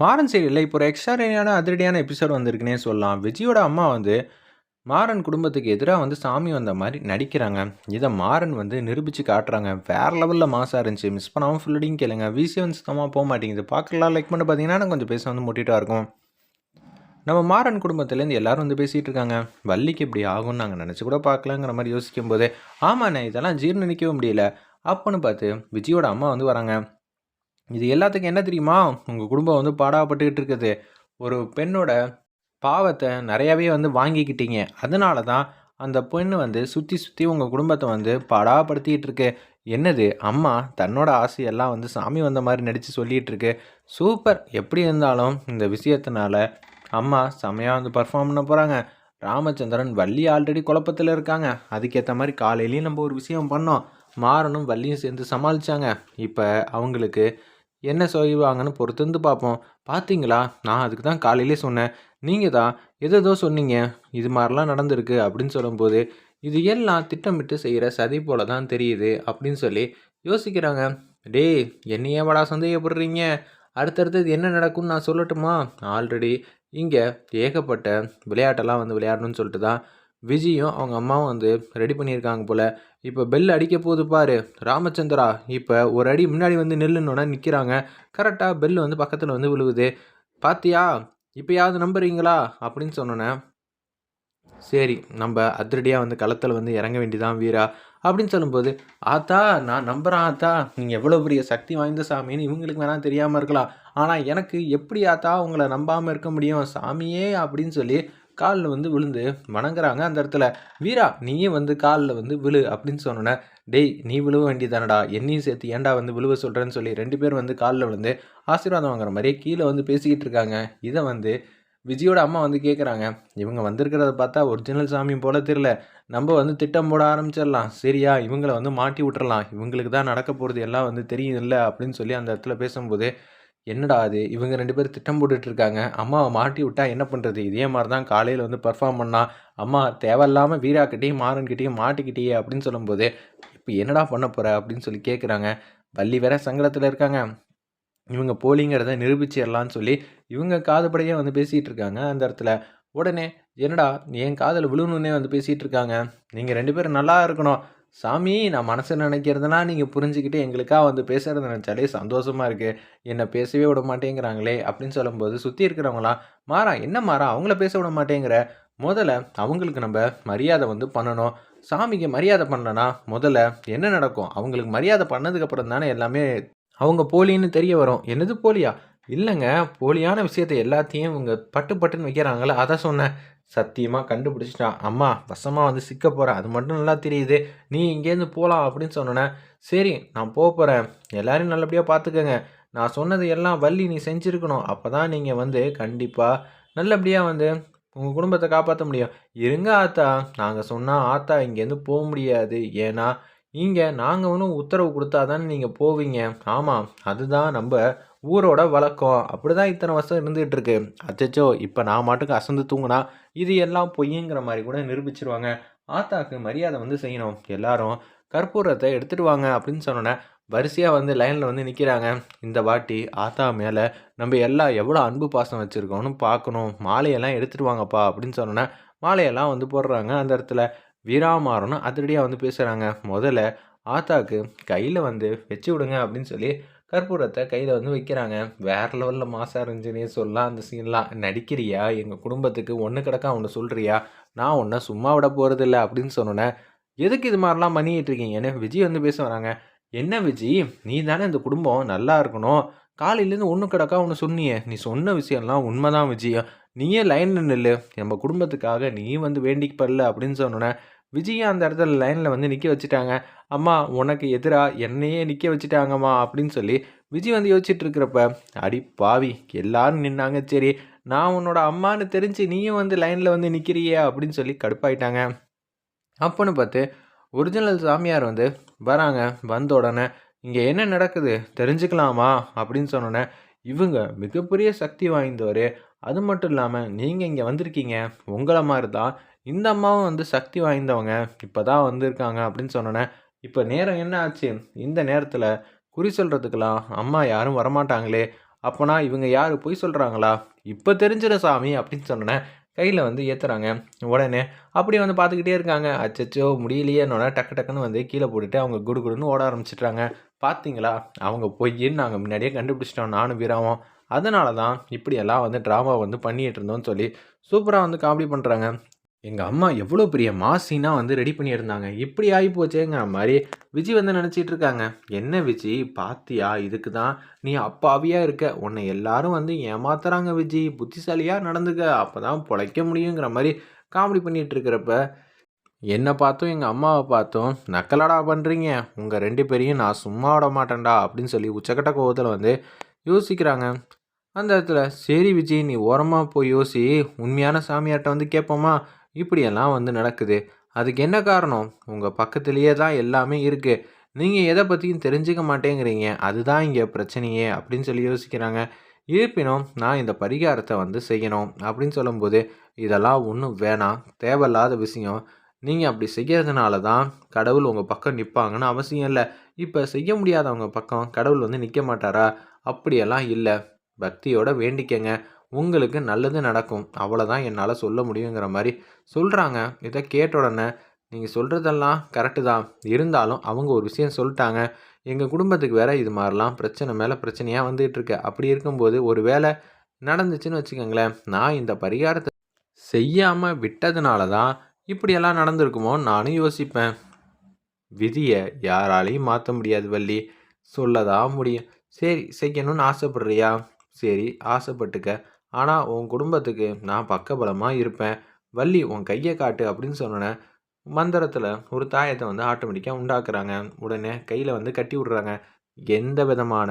மாறன் சீரியலில் இப்போ ஒரு எக்ஸ்ட்ராடினியான அதிரடியான எபிசோட் வந்திருக்குன்னே சொல்லலாம். விஜயோட அம்மா வந்து மாறன் குடும்பத்துக்கு எதிராக வந்து சாமி வந்த மாதிரி நடிக்கிறாங்க. இதை மாறன் வந்து நிரூபித்து காட்டுறாங்க. வேறு லெவலில் மாசாக இருந்துச்சு. மிஸ் பண்ணாமல் ஃபுல்லடியும் கேளுங்க. விசிஎம் சுத்தமாக போக மாட்டேங்குது. பார்க்கலாம் லைக் பண்ணி பார்த்தீங்கன்னா கொஞ்சம் பேச வந்து முட்டிட்டா இருக்கும். நம்ம மாறன் குடும்பத்துலேருந்து எல்லாரும் வந்து பேசிகிட்டு இருக்காங்க. வள்ளிக்கு இப்படி ஆகும்னு நாங்கள் நினச்சி கூட பார்க்கலாங்கிற மாதிரி யோசிக்கும் போது ஆமாண்ணே இதெல்லாம் ஜீர்ணிக்கவே முடியல. அப்போன்னு பார்த்து விஜயோட அம்மா வந்து வராங்க. இது எல்லாத்துக்கும் என்ன தெரியுமா? உங்கள் குடும்பம் வந்து பாடாப்பட்டுக்கிட்டு இருக்குது. ஒரு பெண்ணோட பாவத்தை நிறையாவே வந்து வாங்கிக்கிட்டீங்க. அதனால தான் அந்த பெண்ணு வந்து சுற்றி சுற்றி உங்கள் குடும்பத்தை வந்து பாடாப்படுத்திக்கிட்டு இருக்கு. என்னது? அம்மா தன்னோட ஆசையெல்லாம் வந்து சாமி வந்த மாதிரி நடித்து சொல்லிகிட்டு இருக்கு. சூப்பர்! எப்படி இருந்தாலும் இந்த விஷயத்தினால அம்மா செமையாக வந்து பர்ஃபார்ம் பண்ண போகிறாங்க ராமச்சந்திரன் வள்ளி ஆல்ரெடி குழப்பத்தில் இருக்காங்க. அதுக்கேற்ற மாதிரி காலையிலையும் நம்ம ஒரு விஷயம் பண்ணோம். மாறனும் வள்ளியும் சேர்ந்து சமாளித்தாங்க இப்போ அவங்களுக்கு என்ன செய்வாங்கன்னு பொறுத்திருந்து பார்ப்போம். பார்த்தீங்களா? நான் அதுக்கு தான் காலையிலே சொன்னேன். நீங்கள் தான் எதோ சொன்னீங்க. இது மாதிரிலாம் நடந்திருக்கு அப்படின்னு சொல்லும்போது இது எல்லாம் திட்டமிட்டு செய்கிற சதி போல தான் தெரியுது அப்படின்னு சொல்லி யோசிக்கிறாங்க. டேய் என்னையே வடா சந்தேகப்படுறீங்க? அடுத்தடுத்தது என்ன நடக்கும்னு நான் சொல்லட்டுமா? ஆல்ரெடி இங்கே ஏகப்பட்ட விளையாட்டெல்லாம் வந்து விளையாடணும்னு சொல்லிட்டு தான் விஜயும் அவங்க அம்மாவும் வந்து ரெடி பண்ணியிருக்காங்க போல். இப்போ பெல் அடிக்க போகுது பாரு. ராமச்சந்திரா இப்போ ஒரு அடி முன்னாடி வந்து நெல்லுன்னொன்னே நிற்கிறாங்க கரெக்டாக பெல் வந்து பக்கத்தில் வந்து விழுவுது பாத்தியா? இப்போயாவது நம்புறீங்களா? அப்படின்னு சொன்னோன்னே சரி நம்ம அதிரடியாக வந்து களத்தில் வந்து இறங்க வேண்டியதான் வீரா அப்படின்னு சொல்லும்போது ஆத்தா நான் நம்புகிறேன் ஆத்தா. நீங்கள் எவ்வளோ பெரிய சக்தி வாய்ந்த சாமின்னு இவங்களுக்கு வேணால் தெரியாமல் இருக்கலாம். ஆனால் எனக்கு எப்படி ஆத்தா உங்களை நம்பாமல் இருக்க முடியும்? சாமியே அப்படின்னு சொல்லி காலில் வந்து விழுந்து வணங்குறாங்க அந்த இடத்துல. வீரா நீயும் வந்து காலில் வந்து விழு அப்படின்னு சொன்னோன்னே டேய் நீ விழுவ வேண்டியதானடா. என்னையும் சேர்த்து ஏன்டா வந்து விழுவ சொல்கிறேன்னு சொல்லி ரெண்டு பேரும் வந்து காலில் விழுந்து ஆசீர்வாதம் வாங்குற மாதிரியே கீழே வந்து பேசிக்கிட்டு இருக்காங்க. இதை வந்து விஜயோட அம்மா வந்து கேட்குறாங்க இவங்க வந்திருக்கிறத பார்த்தா ஒரிஜினல் சாமி போல தெரில நம்ம வந்து திட்டம் போட ஆரம்பிச்சிடலாம். சரியா இவங்களை வந்து மாட்டி விட்டுறலாம். இவங்களுக்கு தான் நடக்க போகிறது எல்லாம் வந்து தெரியும் இல்லை அப்படின்னு சொல்லி அந்த இடத்துல பேசும்போது என்னடா அது? இவங்க ரெண்டு பேரும் திட்டம் போட்டுட்ருக்காங்க. அம்மாவை மாட்டி விட்டா என்ன பண்ணுறது இதே மாதிரி தான் காலையில் வந்து பர்ஃபார்ம் பண்ணால் அம்மா தேவையில்லாமல் வீராக்கிட்டேயும் மாறன்கிட்டேயும் மாட்டிக்கிட்டேயே அப்படின்னு சொல்லும்போது இப்போ என்னடா பண்ண போகிற அப்படின்னு சொல்லி கேட்குறாங்க வள்ளி வேற சங்கடத்தில் இருக்காங்க. இவங்க போலிங்கிறத நிரூபிச்சிடலான்னு சொல்லி இவங்க காதுபடையே வந்து பேசிகிட்டு இருக்காங்க அந்த இடத்துல. உடனே என்னடா என் காதில் விழுணுன்னே வந்து பேசிகிட்டு இருக்காங்க நீங்கள் ரெண்டு பேரும் நல்லா இருக்கணும். சாமி நான் மனசில் நினைக்கிறதுனா நீங்கள் புரிஞ்சுக்கிட்டு எங்களுக்காக வந்து பேசுகிறத நினச்சாலே சந்தோஷமாக இருக்குது என்னை பேசவே விட மாட்டேங்கிறாங்களே அப்படின்னு சொல்லும்போது சுற்றி இருக்கிறவங்களாம் மாறா என்ன மாறா? அவங்கள பேச விட மாட்டேங்கிற. முதல்ல அவங்களுக்கு நம்ம மரியாதை வந்து பண்ணணும். சாமிக்கு மரியாதை பண்ணலன்னா முதல்ல என்ன நடக்கும்? அவங்களுக்கு மரியாதை பண்ணதுக்கப்புறம் தானே எல்லாமே அவங்க போலின்னு தெரிய வரும். என்னது போலியா? இல்லைங்க போலியான விஷயத்தை எல்லாத்தையும் இவங்க பட்டு பட்டுன்னு வைக்கிறாங்களே அதை சொன்னேன். சத்தியமாக கண்டுபிடிச்சிட்டான் அம்மா வசமாக வந்து சிக்க போகிறேன் அது மட்டும் நல்லா தெரியுது. நீ இங்கேருந்து போகலாம் அப்படின்னு சொன்னோன்னே சரி நான் போக போகிறேன் எல்லோரும் நல்லபடியாக பார்த்துக்கங்க நான் சொன்னது எல்லாம் வள்ளி நீ செஞ்சுருக்கணும். அப்போ தான் நீங்கள் வந்து கண்டிப்பாக நல்லபடியாக வந்து உங்கள் குடும்பத்தை காப்பாற்ற முடியும். இருங்க ஆத்தா. நாங்கள் சொன்னால் ஆத்தா இங்கேருந்து போக முடியாது. ஏன்னா இங்கே நாங்கள் ஒன்றும் உத்தரவு கொடுத்தா தானே நீங்கள் போவீங்க. ஆமாம் அதுதான் நம்ம ஊரோட வழக்கம். அப்படி தான் இத்தனை வருஷம் இருந்துகிட்டு இருக்கு. அச்சச்சோ இப்போ நான் மாட்டுக்கு அசந்து தூங்கினா இது எல்லாம் பொய்யுங்கிற மாதிரி கூட நிரூபிச்சிருவாங்க. ஆத்தாக்கு மரியாதை வந்து செய்யணும். எல்லாரும் கற்பூரத்தை எடுத்துகிட்டு வாங்க அப்படின்னு சொன்னோன்னே வரிசையாக வந்து லைனில் வந்து நிற்கிறாங்க இந்த வாட்டி ஆத்தா மேலே நம்ம எல்லாம் எவ்வளோ அன்பு பாசம் வச்சுருக்கோன்னு பார்க்கணும் மாலையெல்லாம் எடுத்துகிட்டு வாங்கப்பா அப்படின்னு சொன்னோன்னே மாலையெல்லாம் வந்து போடுறாங்க. அந்த இடத்துல வீராமாறனும் அதிரடியாக வந்து பேசுகிறாங்க முதல்ல ஆத்தாக்கு கையில் வந்து வச்சு விடுங்க அப்படின்னு சொல்லி கற்பூரத்தை கையில் வந்து வைக்கிறாங்க. வேறு லெவலில் மாசாக இருந்துச்சுன்னே சொல்லலாம் அந்த சீன்லாம் நடிக்கிறியா? எங்கள் குடும்பத்துக்கு ஒன்று கிடக்கா ஒன்று சொல்கிறியா நான் ஒன்றை சும்மா விட போகிறதில்ல அப்படின்னு சொன்னோன்னே எதுக்கு இது மாதிரிலாம் பண்ணிக்கிட்டு இருக்கீங்கன்னு? விஜய் வந்து பேச வராங்க. என்ன விஜி நீ தானே இந்த குடும்பம் நல்லா இருக்கணும். காலையிலேருந்து ஒன்று கிடக்கா ஒன்று சொன்னியே. நீ சொன்ன விஷயம்லாம் உண்மைதான் விஜய். நீயே லைனில் நில்லு. நம்ம குடும்பத்துக்காக நீ வந்து வேண்டிக்கப்படல அப்படின்னு சொன்னோன்னே விஜயை அந்த இடத்துல லைனில் வந்து நிற்க வச்சுட்டாங்க. அம்மா உனக்கு எதிராக என்னையே நிற்க வச்சுட்டாங்கம்மா அப்படின்னு சொல்லி விஜய் வந்து யோசிச்சுட்டு இருக்கிறப்ப அடி பாவி எல்லாரும் நின்னாங்க. சரி நான் உன்னோட அம்மான்னு தெரிஞ்சு நீயும் வந்து லைனில் வந்து நிற்கிறியே அப்படின்னு சொல்லி கடுப்பாயிட்டாங்க. அப்போன்னு பார்த்து ஒரிஜினல் சாமியார் வந்து வராங்க. வந்த உடனே இங்கே என்ன நடக்குது? தெரிஞ்சுக்கலாமா? அப்படின்னு சொன்னோன்னே இவங்க மிகப்பெரிய சக்தி வாய்ந்தவர். அது மட்டும் இல்லாமல் நீங்கள் இங்கே வந்திருக்கீங்க. உங்களை மாதிரி தான் இந்த அம்மாவும் வந்து சக்தி வாய்ந்தவங்க. இப்போ தான் வந்திருக்காங்க அப்படின்னு சொன்னோன்னே இப்போ நேரம் என்ன ஆச்சு? இந்த நேரத்தில் குறி சொல்கிறதுக்கெல்லாம் அம்மா யாரும் வரமாட்டாங்களே. அப்போனா இவங்க யார்? பொய் சொல்கிறாங்களா இப்போ தெரிஞ்சிட சாமி அப்படின்னு சொன்னோன்னே கையில் வந்து ஏற்றுறாங்க உடனே அப்படியே வந்து பார்த்துக்கிட்டே இருக்காங்க. அச்சச்சோ முடியலையேன்னொட டக்கு டக்குன்னு வந்து கீழே போட்டுட்டு அவங்க குடு குடுன்னு ஓட ஆரம்பிச்சிட்றாங்க. பார்த்தீங்களா அவங்க பொய்ன்னு நாங்கள் முன்னாடியே கண்டுபிடிச்சிட்டோம் நானும் வீராவும். அதனால தான் இப்படியெல்லாம் வந்து ட்ராமா வந்து பண்ணிகிட்டு இருந்தோம்னு சொல்லி சூப்பராக வந்து காமெடி பண்ணுறாங்க எங்கள் அம்மா எவ்வளோ பெரிய மாசினா வந்து ரெடி பண்ணியிருந்தாங்க. இப்படி ஆகி போச்சேங்கிற மாதிரி விஜய் வந்து நினச்சிட்டு இருக்காங்க. என்ன விஜய் பாத்தியா? இதுக்கு தான் நீ அப்பாவியாக இருக்க. உன்னை எல்லாரும் வந்து ஏமாத்துறாங்க விஜய் புத்திசாலியாக நடந்துக்க. அப்போ தான் பொழைக்க முடியுங்கிற மாதிரி காமெடி பண்ணிகிட்டு இருக்கிறப்ப என்னை பார்த்தும் எங்கள் அம்மாவை பார்த்தும் நக்கலடா பண்ணுறீங்க உங்கள் ரெண்டு பேரையும் நான் சும்மா விட மாட்டேன்டா அப்படின்னு சொல்லி உச்சக்கட்ட கோவத்தில் வந்து யோசிக்கிறாங்க. அந்த இடத்துல சரி விஜய் நீ ஓரமாக போய் யோசி. உண்மையான சாமியார்கிட்ட வந்து கேட்போமா இப்படியெல்லாம் வந்து நடக்குது. அதுக்கு என்ன காரணம்? உங்கள் பக்கத்துலேயே தான் எல்லாமே இருக்குது நீங்கள் எதை பற்றியும் தெரிஞ்சுக்க மாட்டேங்கிறீங்க. அதுதான் இங்கே பிரச்சனையே அப்படின்னு சொல்லி யோசிக்கிறாங்க. இருப்பினும் நான் இந்த பரிகாரத்தை வந்து செய்யணும் அப்படின்னு சொல்லும்போது இதெல்லாம் ஒன்றும் வேணாம். தேவையில்லாத விஷயம். நீங்கள் அப்படி செய்யறதுனால தான் கடவுள் உங்கள் பக்கம் நிற்பாங்கன்னு அவசியம் இல்லை. இப்போ செய்ய முடியாதவங்க பக்கம் கடவுள் வந்து நிற்க மாட்டாரா? அப்படியெல்லாம் இல்லை. பக்தியோட வேண்டிக்கங்க. உங்களுக்கு நல்லது நடக்கும். அவ்வளோதான் என்னால் சொல்ல முடியுங்கிற மாதிரி சொல்கிறாங்க இதை கேட்ட உடனே நீங்கள் சொல்கிறதெல்லாம் கரெக்டு தான். இருந்தாலும் அவங்க ஒரு விஷயம் சொல்லிட்டாங்க. எங்கள் குடும்பத்துக்கு வேறு இது மாதிரிலாம் பிரச்சனை மேலே பிரச்சனையாக வந்துகிட்ருக்கு அப்படி இருக்கும்போது ஒரு வேலை நடந்துச்சுன்னு வச்சுக்கோங்களேன் நான் இந்த பரிகாரத்தை செய்யாமல் விட்டதுனால தான் இப்படியெல்லாம் நடந்திருக்குமோ நானும் யோசிப்பேன். விதியை யாராலையும் மாற்ற முடியாது வள்ளி. சொல்லதான் முடியும். சரி செய்யணும்னு ஆசைப்படுறியா? சரி ஆசைப்பட்டுக்க. ஆனால் உன் குடும்பத்துக்கு நான் பக்கபலமாக இருப்பேன். வள்ளி உன் கையை காட்டு அப்படின்னு சொன்னோன்னே மந்திரத்தில் ஒரு தாயத்தை வந்து ஆட்டோமேட்டிக்காக உண்டாக்குறாங்க. உடனே கையில் வந்து கட்டி விட்றாங்க. எந்த விதமான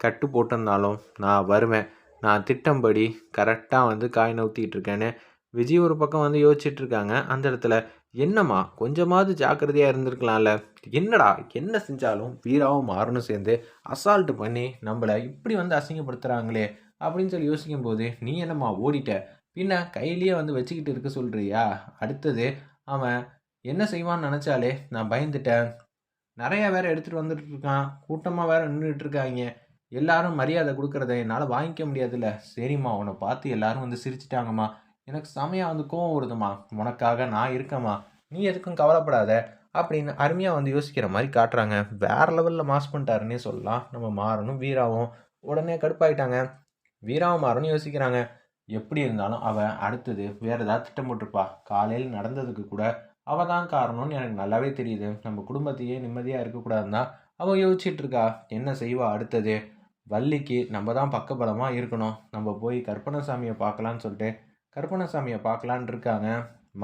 கட்டு போட்டிருந்தாலும் நான் வருவேன். நான் திட்டம்படி கரெக்டாக வந்து காய் நவுத்திட்டு இருக்கேன்னு விஜய் ஒரு பக்கம் வந்து யோசிச்சுட்ருக்காங்க அந்த இடத்துல என்னம்மா கொஞ்சமாவது ஜாக்கிரதையாக இருந்திருக்கலாம்ல? என்னடா என்ன செஞ்சாலும் வீராவும் மாறணும் சேர்ந்து அசால்ட்டு பண்ணி நம்மளை இப்படி வந்து அசிங்கப்படுத்துகிறாங்களே அப்படின்னு சொல்லி யோசிக்கும் போது நீ என்னம்மா ஓடிட்ட? பின்ன கையிலேயே வந்து வச்சுக்கிட்டு இருக்க சொல்கிறியா அடுத்தது அவன் என்ன செய்வான்னு நினச்சாலே நான் பயந்துட்டேன். நிறையா வேற எடுத்துகிட்டு வந்துட்டு இருக்கான். கூட்டமாக வேற நின்றுட்டு இருக்காங்க. எல்லாரும் மரியாதை கொடுக்குறத என்னால் வாங்கிக்க முடியாதுல்ல. சரிம்மா உன்னை பார்த்து எல்லாரும் வந்து சிரிச்சிட்டாங்கம்மா. எனக்கு செமையாக வந்து கோவம் வருதுமா உனக்காக நான் இருக்கேம்மா. நீ எதுக்கும் கவலைப்படாத அப்படின்னு அருமையாக வந்து யோசிக்கிற மாதிரி காட்டுறாங்க. வேற லெவலில் மாஸ் பண்ணிட்டாருன்னே சொல்லலாம். நம்ம மாறணும் வீராவும் உடனே கடுப்பாயிட்டாங்க. வீராவும் மாறணும் யோசிக்கிறாங்க எப்படி இருந்தாலும் அவள் அடுத்தது வேறு ஏதாவது திட்டம் போட்டிருப்பா. காலையில் நடந்ததுக்கு கூட அவள் தான் காரணம்னு எனக்கு நல்லாவே தெரியுது. நம்ம குடும்பத்தையே நிம்மதியாக இருக்கக்கூடாதுன்னு அவள் யோசிச்சுட்டு இருக்கா. என்ன செய்வா அடுத்தது? வள்ளிக்கு நம்ம தான் பக்கபலமாக இருக்கணும். நம்ம போய் கற்பனசாமியை பார்க்கலான்னு சொல்லிட்டு கற்பனசாமியை பார்க்கலான் இருக்காங்க.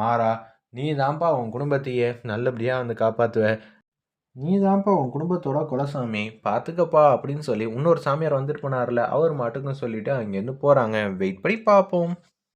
மாறா நீ தான்ப்பா உன் குடும்பத்தையே நல்லபடியாக வந்து காப்பாற்றுவ நீ தான்ப்பா உன் குடும்பத்தோட குலசாமி பார்த்துக்கப்பா அப்படின்னு சொல்லி இன்னொரு சாமியார் வந்துட்டு போனார்ல அவர் மாட்டுக்கும் சொல்லிட்டு அங்கேருந்து போகிறாங்க வெயிட் பண்ணி பார்ப்போம்